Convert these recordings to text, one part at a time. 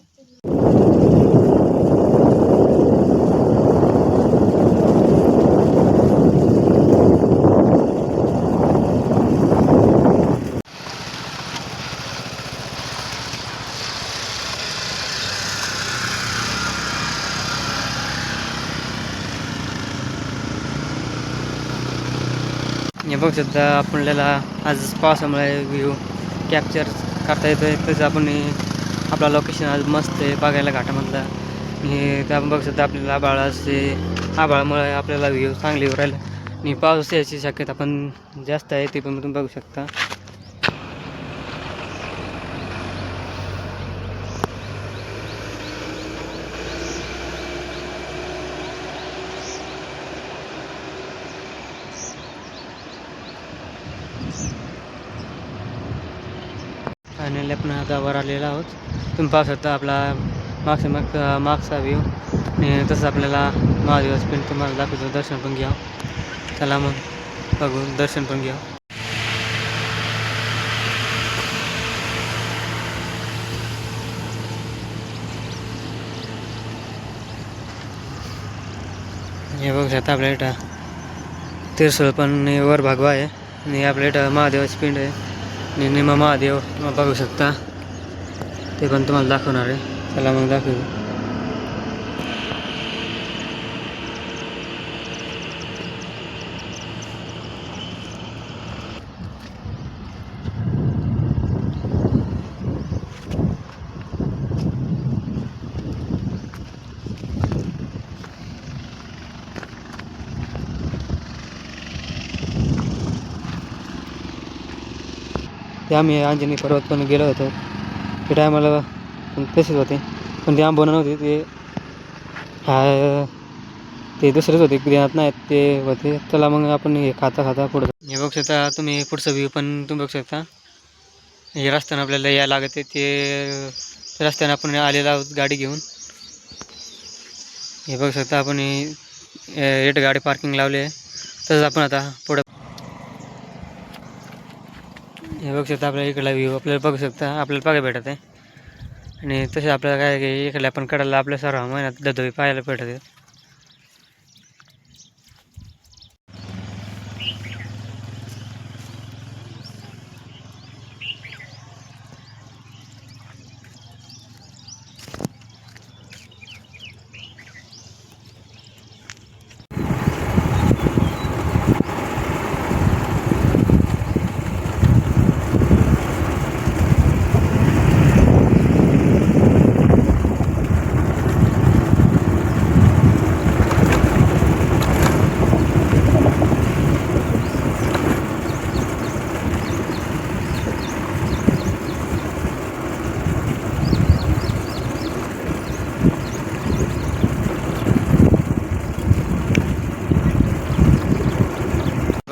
हे बघ सुद्धा आपल्याला आज पावसामुळे व्ह्यू कॅप्चर करता येतो तसं आपण आपला लोकेशन आज मस्त आहे बघायला घाटामधला आणि त्या आपण बघू शकता आपल्याला असते. आभाळामुळे आपल्याला व्ह्यू चांगली येऊ आणि पाऊस यायची शक्यता पण जास्त आहे ते पण तुम्ही बघू शकता फायनली आपण आता वर आलेलो आहोत. तुम्ही पाहू शकता आपला मागचा माग मागचा व्ह्यू आणि तसंच आपल्याला महादेवाचं पिंड तुम्हाला दाखवतो दर्शन पण घ्या. चला मग बघू दर्शन पण घ्या. हे बघू शकता आपल्या इथं तिरसोळ पण वर भागवा आहे. आणि आपल्या इथं महादेवाची पिंड आहे. आणि निमा महादेव तुम्हाला बघू शकता. ते पण तुम्हाला दाखवणार आहे. चला मग दाखवू. ते आम्ही अंजनी पर्वत पण गेलो होतो. ते टायमाला पण तसेच होते. पण ते आंबोना नव्हते ते हा ते दुसरेच होते ज्ञात नाहीत ते होते. चला मग आपण हे खाता खाता पुढं. हे बघू शकता तुम्ही पुढचं व्ह्यू पण तुम्ही बघू शकता. हे रस्त्यानं आपल्याला यायला लागत आहे ते रस्त्यानं आपण आलेला आहोत गाडी घेऊन. हे बघू शकता आपण एट गाडी पार्किंग लावली आहे. तसंच आपण आता पुढं हे बघू शकता आपल्या इकडला व्ह्यू आपल्याला बघू शकता आपल्याला बघायला भेटत आहे. आणि तसे आपल्याला काय की इकडल्या पण कडाला आपल्या सर्व महिन्यात धबधबे पाहायला भेटत आहेत.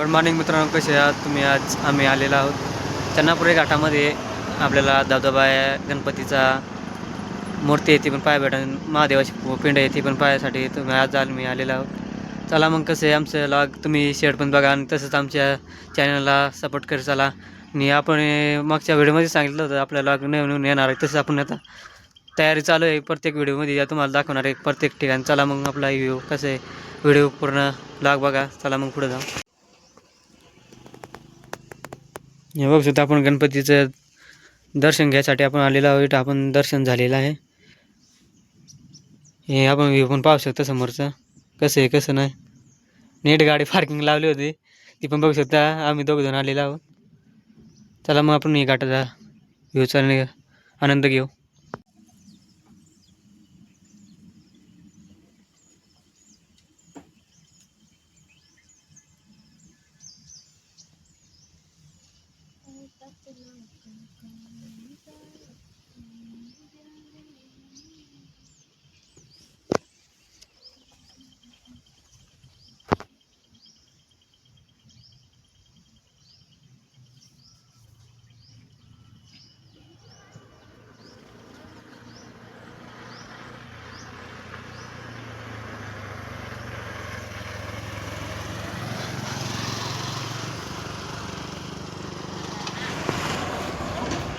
मॉर्निंग मित्रांनो कसे आहात? तुम्ही आज आम्ही आलेलो आहोत चन्नापुरे घाटामध्ये. आपल्याला धबधबा आहे गणपतीचा मूर्ती आहे ती पण पाय भेटेल. महादेवाची पिंड आहे ती पण पायासाठी तुम्ही आज आम्ही आलेलो आहोत. चला मग कसं आहे आमचं लॉग तुम्ही शेअर पण बघा आणि तसंच आमच्या चॅनलला सपोर्ट कर चला. आणि आपण मागच्या व्हिडिओमध्ये सांगितलं होतं आपल्या लॉग नवीन येणार आहे तसं आपण आता तयारी चालू आहे. प्रत्येक व्हिडिओमध्ये या तुम्हाला दाखवणार आहे प्रत्येक ठिकाणी. चला मग आपला व्ह्यू कसं आहे व्हिडिओ पूर्ण लॉग बघा. चला मग पुढे जाऊ. हे बघू शकता आपण गणपतीचं दर्शन घ्यायसाठी आपण आलेलो आहोत. इथं आपण दर्शन झालेलं आहे. हे आपण व्यू पण पाहू शकतो समोरचं. कसं आहे कसं नाही. नीट गाडी पार्किंग लावली होती. ती पण बघू शकता आम्ही दोघं जण आलेलो आहोत. चला मग आपण हे घाटाचा व्ह्यूचा आनंद घेऊ. ってないから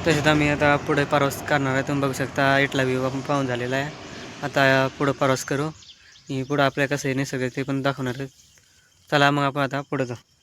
तसेच आम्ही आता पुढे प्रवास करणार आहे. तुम्ही बघू शकता इथला व्ह्यू आपण पाहून झालेला आहे. आता पुढं प्रवास करू. आणि पुढं आपल्या कसं आहे निसर्ग ते पण दाखवणार आहे. चला मग आपण आता पुढं जाऊ.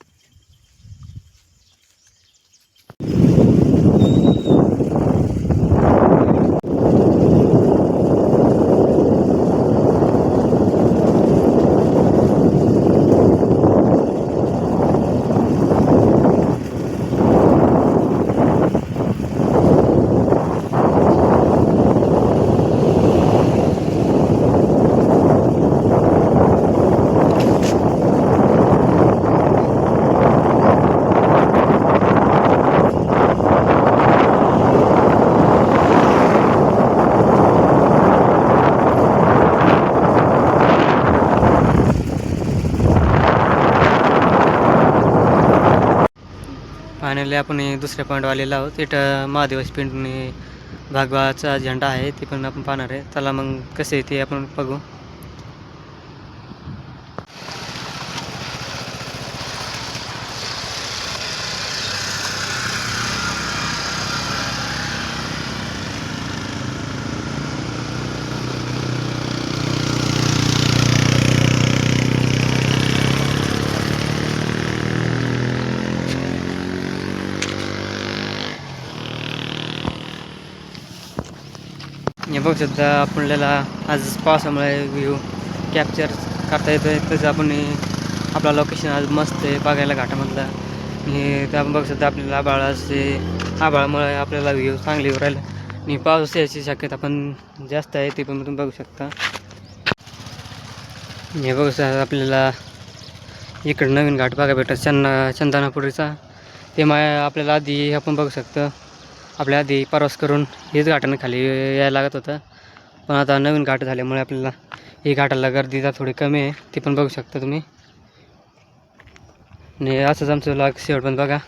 फायनली आपण दुसऱ्या पॉईंटवर आहोत. इथं महादेवाची पिंडनी भागवाचा झेंडा आहे ते पण आपण पाहणार आहे. चला मग कसे आहे ते आपण बघू. बघू शकता आपल्याला आज पावसामुळे व्ह्यू कॅप्चर करता येतो आहे तसं आपण आपला लोकेशन आज मस्त आहे बघायला घाटामधला. आणि त्या आपण बघू शकता आपल्याला आभाळाचे आभाळामुळे आपल्याला व्ह्यू चांगली येऊ आणि पाऊस याची शक्यता पण जास्त आहे ते पण तुम्ही बघू शकता. हे बघू शकता आपल्याला इकडं नवीन घाट बघा भेटत चंदा चंदनापुरीचा. ते मा आपल्याला आधी आपण बघू शकतो. आपल्या आधी प्रवास करून हेच घाटानं खाली यायला लागत होतं. पण आता नवीन घाट झाल्यामुळे आपल्याला ही घाटाला गर्दी गर्दीचा थोडी कमी आहे. ते पण बघू शकता तुम्ही. आणि असंच आमचं लॉग शेवट पण बघा.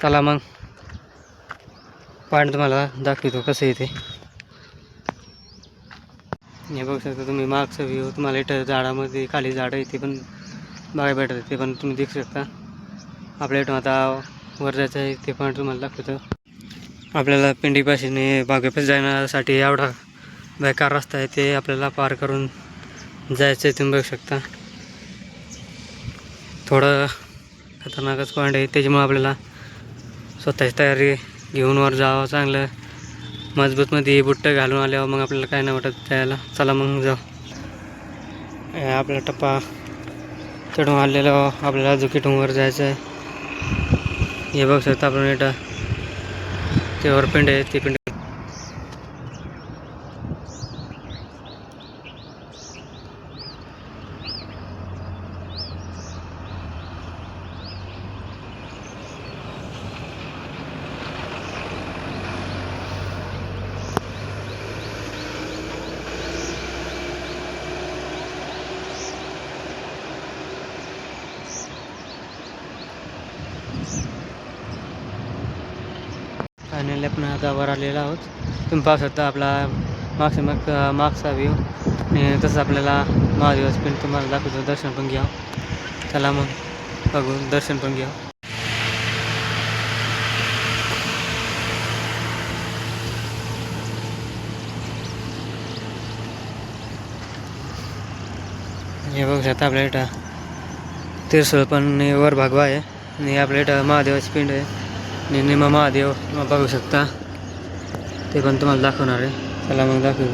चला मग. पॉईंट तुम्हाला दाखवतो कसं आहे ते. हे बघू शकता तुम्ही मागचं व्ह्यू तुम्हाला इथं झाडामध्ये खाली झाडं आहे पण बघायला भेटत ते पण तुम्ही देखू शकता. आपल्या इथून आता वर जायचं आहे ते पण तुम्हाला दाखवतो. आपल्याला पिंडीपाशीने बागेपास जाण्यासाठी एवढा बेकार रस्ता आहे ते आपल्याला पार करून जायचं आहे तुम्ही बघू शकता. थोडं खतरनाकच पॉईंट आहे त्याच्यामुळे आपल्याला स्वतःची तयारी घेऊन वर जावं चांगलं. मजबूतमध्ये बुट्ट घालून आल्यावर मग आपल्याला काय नाही वाटत जायला. चला मग जाऊ. आपला टप्पा चढून आलेला आपल्याला जुकीटून जायचं आहे हे बघू शकता आपण इथं. ते वर पिंड आहे ती पिंड फायनली आपण आता वर आलेलो आहोत तुम्ही पाहू शकता आपला मागचा माग मागचा व्ह्यू आणि तसं आपल्याला महादेवाचं पिंड तुम्हाला दाखवतो दर्शन पण घ्या. चला मग बघू दर्शन पण घ्या. हे बघू शकता आपल्या इथं तिरसळ पण वर भागवा आहे. आणि आपल्या इथं महादेवाची पिंड आहे. आणि महादेव बघू शकता ते पण तुम्हाला दाखवणार आहे चला मग दाखवू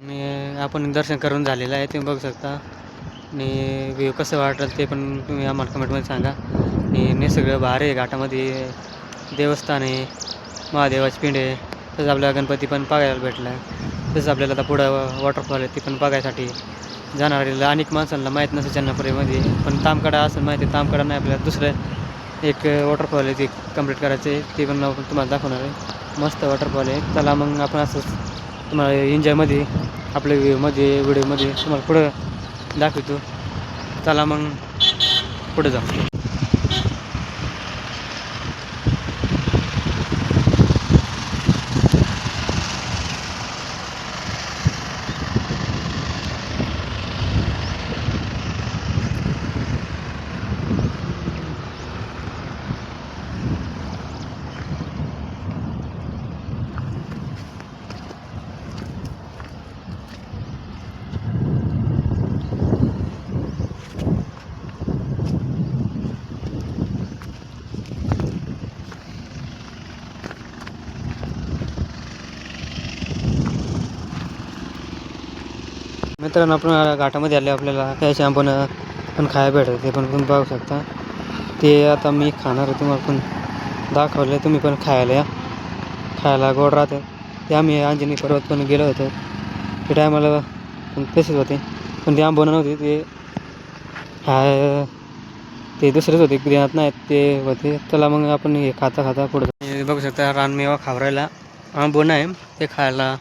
आणि आपण दर्शन करून झालेलं आहे तुम्ही बघू शकता. आणि व्ह्यू कसं वाटलं ते पण तुम्ही आम्हाला कमेंटमध्ये सांगा. आणि निसर्ग सगळं भार आहे घाटामध्ये देवस्थान आहे महादेवाची पिंड आहे. तसंच आपल्याला गणपती पण बघायला भेटला आहे तसंच आपल्याला आता पुढं वॉटरफॉल आहे ती पण बघायसाठी जाणार अनेक माणसांना माहीत नसेल चन्नापुरीमध्ये पण तामकडा असं माहिती आहे तामकडा नाही आपल्याला दुसरं एक वॉटरफॉल आहे ते कंप्लीट करायचं आहे ते पण तुम्हाला दाखवणार आहे. मस्त वॉटरफॉल आहे. चला मग आपण असंच तुम्हाला एन्जॉयमध्ये आपल्या व्हिडिओमध्ये व्हिडिओमध्ये तुम्हाला पुढं दाखवतो. चला मग पुढे जाऊ. मित्रांनो आपण घाटामध्ये आले आपल्याला त्याचे शॅम्पून पण खायला भेटत ते पण तुम्ही पाहू शकता. ते आता मी खाणार तुम्हाला पण दाखवलं तुम्ही पण खायला या. खायला गोड राहतं. ते आम्ही अंजनी पर्वत पण गेलो होतो. ते टायमाला पण तसेच होते. पण ते आंबोनं नव्हते ते हा ते दुसरेच होते देण्यात नाहीत ते होते. त्याला मग आपण हे खाता खाता पुढं. बघू शकता रानमेवा खावरायला आंबोन आहे. ते खायला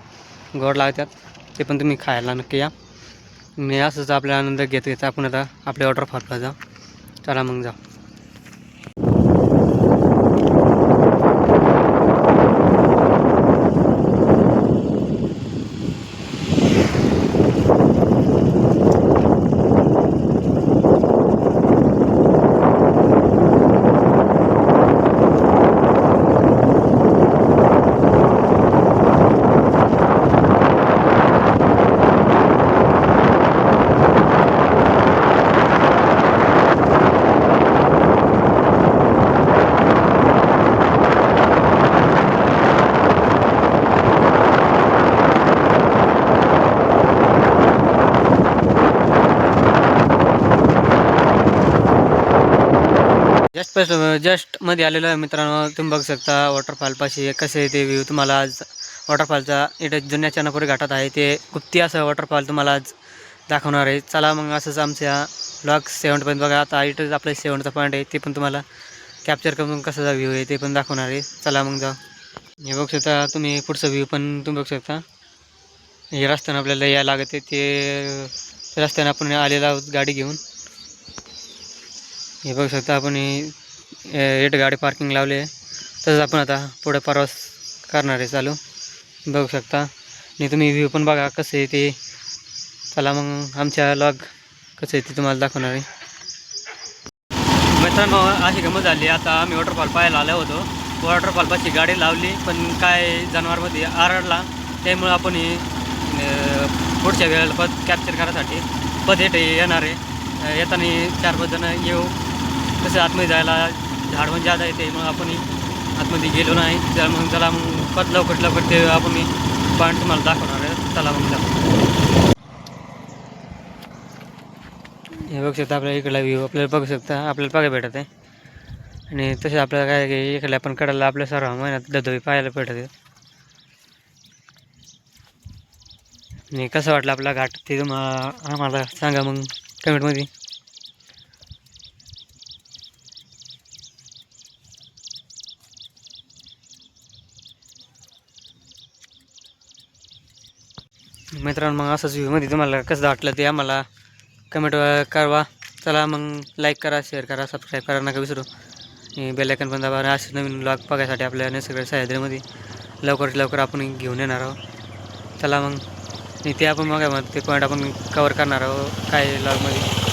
गोड लागतात. ते पण तुम्ही खायला नक्की या. मी असंच आपला आनंद घेत घेत आपण आता आपल्या वॉटरफॉलला जा चला मग जा जस्ट जस्ट uh, मध्ये आलेलो आहे मित्रांनो. तुम्ही बघू शकता वॉटरफॉलपाशी कसे आहे ते व्ह्यू तुम्हाला आज वॉटरफॉलचा इथे जुन्या चनापुरी घाटात आहे ते गुप्ती असं वॉटरफॉल तुम्हाला आज दाखवणार आहे. चला मग असंच आमच्या ब्लॉग सेवनपर्यंत बघा. आता इथं आपलं सेवनचा पॉईंट आहे ते पण तुम्हाला कॅप्चर करून कसा व्ह्यू आहे ते पण दाखवणार आहे. चला मग जा हे बघू शकता तुम्ही पुढचं व्ह्यू पण तुम्ही बघू शकता. हे रस्त्यानं आपल्याला या लागत आहे ते रस्त्यानं आपण आलेला आहोत गाडी घेऊन. हे बघू शकता आपण एट गाडी पार्किंग लावली आहे. तसंच आपण आता पुढे प्रवास करणार आहे चालू. बघू शकता. आणि तुम्ही व्ह्यू पण बघा कसं आहे ते. चला मग आमच्या लॉग कसं आहे ते तुम्हाला दाखवणार आहे. मित्रांनो अशी गमत झाली. आता आम्ही वॉटरफॉल पाहायला आलो होतो. वॉटरफॉलपाशी गाडी लावली पण काय जनावरमध्ये आरडला. त्यामुळं आपण पुढच्या वेळेला पद कॅप्चर करायसाठी पद येणार आहे. येताना चार पाच जण येऊ. तसे आतमध्ये जायला झाड पण जादा येते मग आपण आतमध्ये गेलो नाही. तर मग त्याला मग पद लवकर लवकर ते आपण मी पॉईंट तुम्हाला दाखवणार आहे. चला मग दाखव हे बघू शकता आपल्या इकडला व्ह्यू आपल्याला बघू शकता आपल्याला बघायला भेटत आहे. आणि तसे आपल्याला काय की इकडल्या पण कडाला आपल्या सर्व महिन्यात धबधबे पाहायला भेटत आहे आणि कसं वाटलं आपला घाट ते तुम्हाला आम्हाला सांगा मग कमेंटमध्ये. मित्रांनो मग असंच व्ह्यूमध्ये तुम्हाला कसं वाटलं ते आम्हाला कमेंट कळवा. चला मग लाईक करा शेअर करा सबस्क्राईब करा नका विसरू. आणि बेलायकन पण दाबा असे नवीन ब्लॉग बघायसाठी आपल्या निसर्ग सह्याद्रीमध्ये लवकरात लवकर आपण घेऊन येणार आहोत. चला मग ते आपण बघा मग ते पॉईंट आपण कवर करणार आहोत. काय लॉगमध्ये